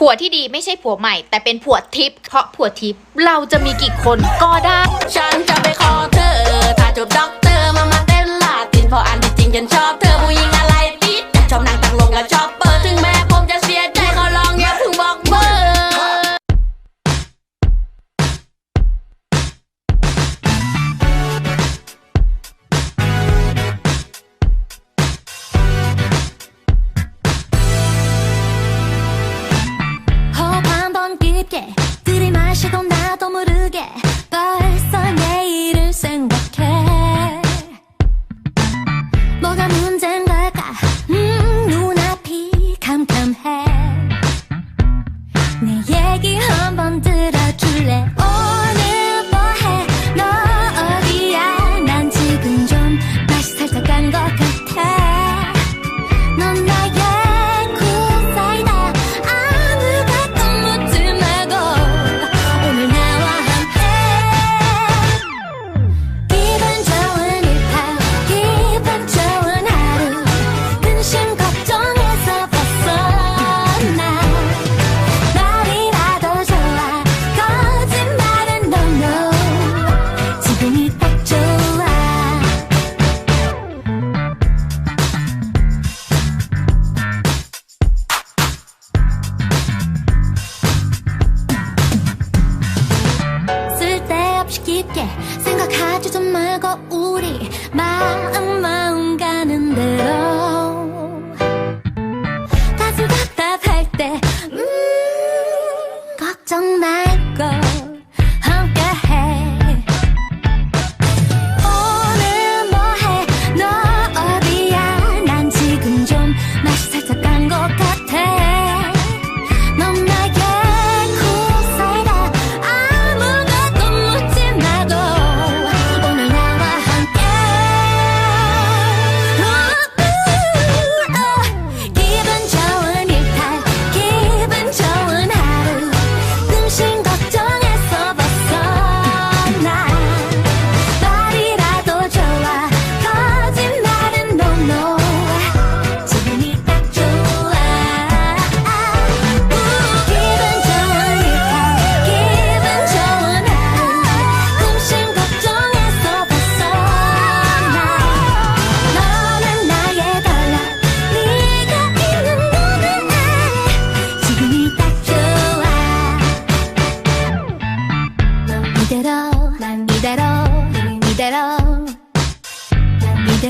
ผัวที่ดีไม่ใช่ผัวใหม่ แต่เป็นผัวทิพย์เพราะผัวทิพย์เราจะมีกี่คนก็ได้ ฉันจะไปขอเธอ ถ้าจบด็อกเตอร์มามาเต้นลาตินเพราะอันที่จริงฉันชอบเธอผู้หญิง my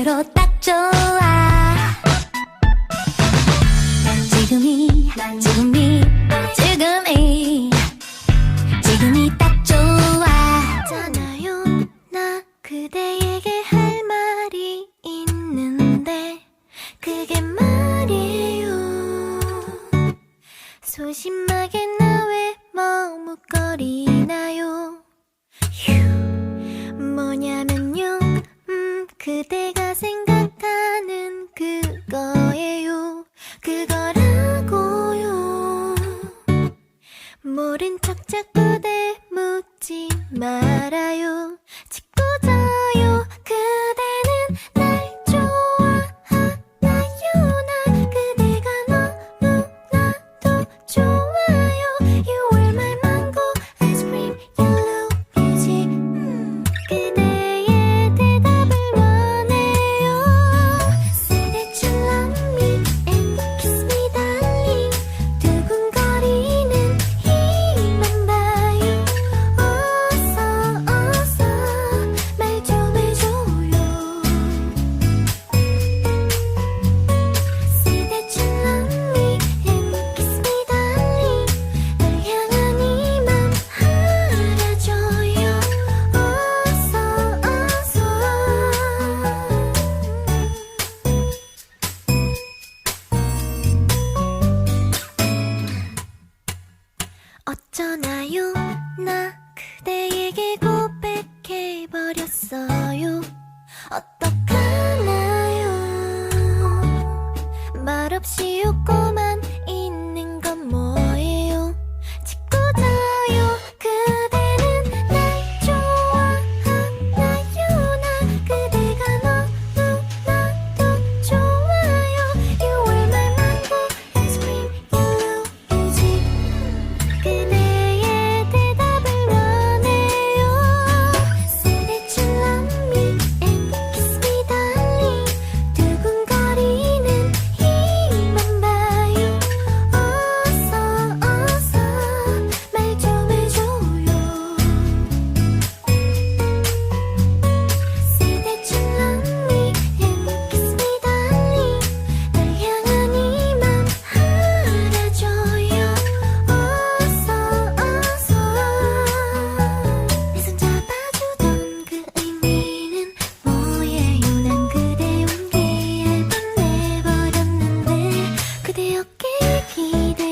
그대로 딱 좋아. 지금이 난 着で 어쩌나요? 나 그대에게 고백해버렸어요. 어떡하나요? 말없이 웃고 비들